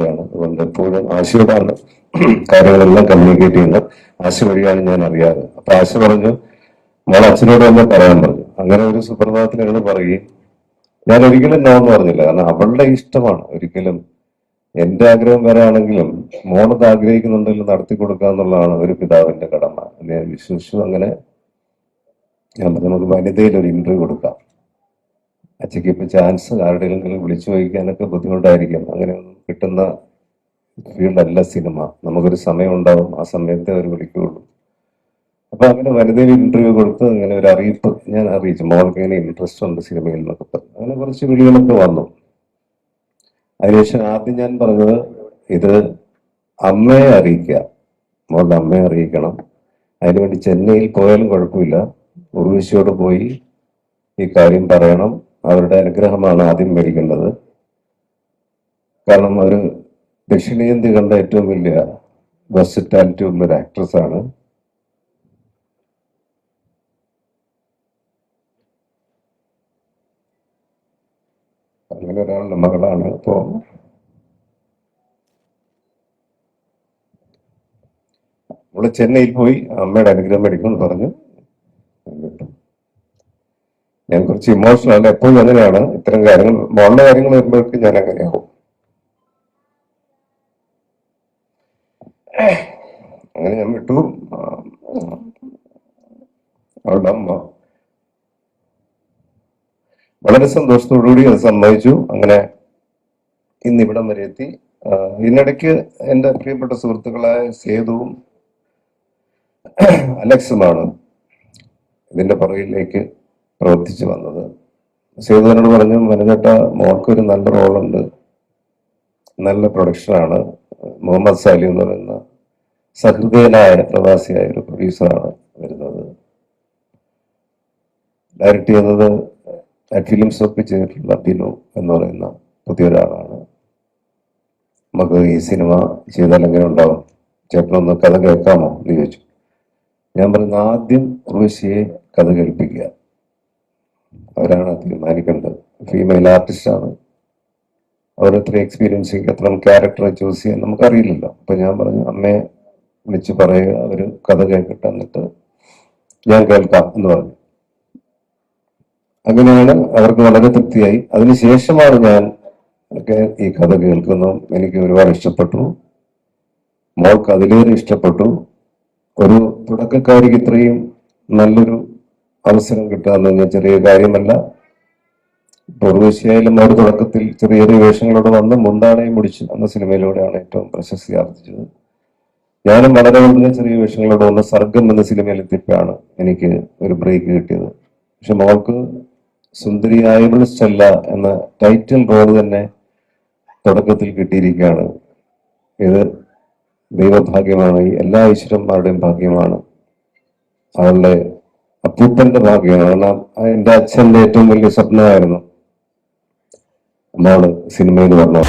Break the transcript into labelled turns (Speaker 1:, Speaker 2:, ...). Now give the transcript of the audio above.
Speaker 1: ാണ് അതുകൊണ്ട് എപ്പോഴും ആശയോടാണ് കാര്യങ്ങളെല്ലാം കമ്മ്യൂണിക്കേറ്റ് ചെയ്യുന്നത്. ആശ വഴിയാണ് ഞാൻ അറിയാറ്. അപ്പൊ ആശ പറഞ്ഞു മോൾ അച്ഛനോട് തന്നെ പറയാൻ പറഞ്ഞു. അങ്ങനെ ഒരു സുപ്രഭാതത്തിൽ എന്നോട് പറയുകയും ഞാൻ ഒരിക്കലും നോ എന്ന് പറഞ്ഞില്ല. കാരണം അവളുടെ ഇഷ്ടമാണ് ഒരിക്കലും. എന്റെ ആഗ്രഹം വരാണെങ്കിലും മോളത് ആഗ്രഹിക്കുന്നുണ്ടെങ്കിൽ നടത്തി കൊടുക്കുക എന്നുള്ളതാണ് ഒരു പിതാവിന്റെ കടമ. ഞാൻ വിശ്വസിച്ചു. അങ്ങനെ ഞാൻ നമുക്ക് വനിതയിൽ ഒരു ഇന്റർവ്യൂ കൊടുക്കാം. അച്ഛക്ക് ഇപ്പൊ ചാൻസ് ആരുടെയെങ്കിലും വിളിച്ചു ചോദിക്കാനൊക്കെ ബുദ്ധിമുട്ടായിരിക്കും. അങ്ങനെ കിട്ടുന്ന ഫീൽഡല്ല സിനിമ നമുക്കൊരു സമയം ഉണ്ടാവും. ആ സമയത്തെ അവർ വിളിക്കുകയുള്ളൂ അപ്പൊ അങ്ങനെ വനിതയിൽ ഇന്റർവ്യൂ കൊടുത്ത് അങ്ങനെ ഒരു അറിയിപ്പ് ഞാൻ അറിയിച്ചു. മോൾക്ക് ഇങ്ങനെ ഇൻട്രസ്റ്റ് ഉണ്ട് സിനിമയിൽ എന്നൊക്കെ പറഞ്ഞു. അങ്ങനെ കുറച്ച് വിളികളൊക്കെ വന്നു. അതിനുശേഷം ആദ്യം ഞാൻ പറഞ്ഞത് ഇത് അമ്മയെ അറിയിക്കുക. മോളുടെ അമ്മയെ അറിയിക്കണം. അതിനുവേണ്ടി ചെന്നൈയിൽ പോയാലും കുഴപ്പമില്ല. ഉർവശിയോട് പോയി ഈ കാര്യം പറയണം. അവരുടെ അനുഗ്രഹമാണ് ആദ്യം മേടിക്കേണ്ടത്. കാരണം ഒരു ദക്ഷിണേന്ത്യ കണ്ട ഏറ്റവും വലിയ വെർസിറ്റാലിറ്റി ഉള്ള ആക്ട്രസ് ആണ്. അങ്ങനെ ഒരാളുടെ മകളാണ്. അപ്പോ അവൾ ചെന്നൈയിൽ പോയി അമ്മയുടെ അനുഗ്രഹം മേടിക്കണമെന്ന് പറഞ്ഞു. ഞാൻ കുറച്ച് ഇമോഷണൽ ആണ്. എപ്പോഴും അങ്ങനെയാണ്. ഇത്തരം കാര്യങ്ങൾ മോളുടെ കാര്യങ്ങൾ വരുമ്പോഴേക്കും ഞാൻ അങ്ങനെയാവും. അങ്ങനെ ഞാൻ വിട്ടു. അവളുടെ അമ്മ വളരെ സന്തോഷത്തോടുകൂടി അത് സമ്മതിച്ചു. അങ്ങനെ ഇന്ന് ഇവിടം വരെ എത്തി. ഇതിനിടയ്ക്ക് എന്റെ പ്രിയപ്പെട്ട സുഹൃത്തുക്കളായ സേതുവും അലക്സുമാണ് ഇതിന്റെ പുറകിലേക്ക് പ്രവർത്തിച്ചു വന്നത്. സേതുവിനോട് പറഞ്ഞു മെനഞ്ഞട്ട മോൾക്ക് ഒരു നല്ല റോളുണ്ട്. നല്ല പ്രൊഡക്ഷനാണ്. മുഹമ്മദ് സാലി എന്ന് പറയുന്ന സഹൃദയനായ പ്രവാസിയായ ഒരു പ്രൊഡ്യൂസറാണ് വരുന്നത്. ഡയറക്റ്റ് ചെയ്യുന്നത് ഫിലിംസ് ഒക്കെ ചെയ്തിട്ടുള്ള ബിനു എന്ന് പറയുന്ന പുതിയൊരാളാണ്. നമുക്ക് ഈ സിനിമ ചെയ്താൽ എങ്ങനെ ഉണ്ടാവും? ചേട്ടനൊന്ന് കഥ കേൾക്കാമോ? എന്ന് ചോദിച്ചു. ഞാൻ പറയുന്ന ആദ്യം ഉർവശിയെ കഥ കേൾപ്പിക്കുക. അവരാണ് തീരുമാനിക്കേണ്ടത്. ഫീമെയിൽ ആർട്ടിസ്റ്റാണ് അവരത്ര എക്സ്പീരിയൻസ് എത്ര ക്യാരക്ടർ ചൂസ് ചെയ്യാൻ നമുക്കറിയില്ലല്ലോ. അപ്പൊ ഞാൻ പറഞ്ഞു അമ്മയെ വിളിച്ച് പറയുക ഒരു കഥ കേൾക്കട്ടെ എന്നിട്ട് ഞാൻ കേൾക്കാം എന്ന് പറഞ്ഞു. അങ്ങനെയാണ് അവർക്ക് വളരെ തൃപ്തിയായി. അതിനുശേഷമാണ് ഞാൻ ഒക്കെ ഈ കഥ കേൾക്കുന്നു. എനിക്ക് ഒരുപാട് ഇഷ്ടപ്പെട്ടു. മോൾക്ക് അതിലേറെ ഇഷ്ടപ്പെട്ടു. ഒരു തുടക്കക്കാരിക്ക് ഇത്രയും നല്ലൊരു അവസരം കിട്ടുക ചെറിയ കാര്യമല്ല. പൂർവേശ്യയിലും അവർ തുടക്കത്തിൽ ചെറിയ ചെറിയ വേഷങ്ങളോട് വന്ന് മുണ്ടാണയും മുടിച്ചു എന്ന സിനിമയിലൂടെയാണ് ഏറ്റവും പ്രശസ്തി ആർജിച്ചത്. ഞാനും വളരെ വളരെ ചെറിയ വേഷങ്ങളോട് വന്ന് സർഗം എന്ന സിനിമയിൽ എത്തിയപ്പോഴാണ് എനിക്ക് ഒരു ബ്രേക്ക് കിട്ടിയത്. പക്ഷെ മോൾക്ക് സുന്ദരിയായവൾ സ്റ്റെല്ല എന്ന ടൈറ്റിൽ റോൾ തന്നെ തുടക്കത്തിൽ കിട്ടിയിരിക്കുകയാണ്. ഇത് ദൈവഭാഗ്യമാണ് എല്ലാ ഈശ്വരന്മാരുടെയും ഭാഗ്യമാണ്. അവളുടെ അപ്പൂപ്പന്റെ ഭാഗ്യമാണ് കാരണം എന്റെ അച്ഛന്റെ ഏറ്റവും വലിയ സ്വപ്നമായിരുന്നു. അമ്മാണ് സിനിമയിൽ വന്നു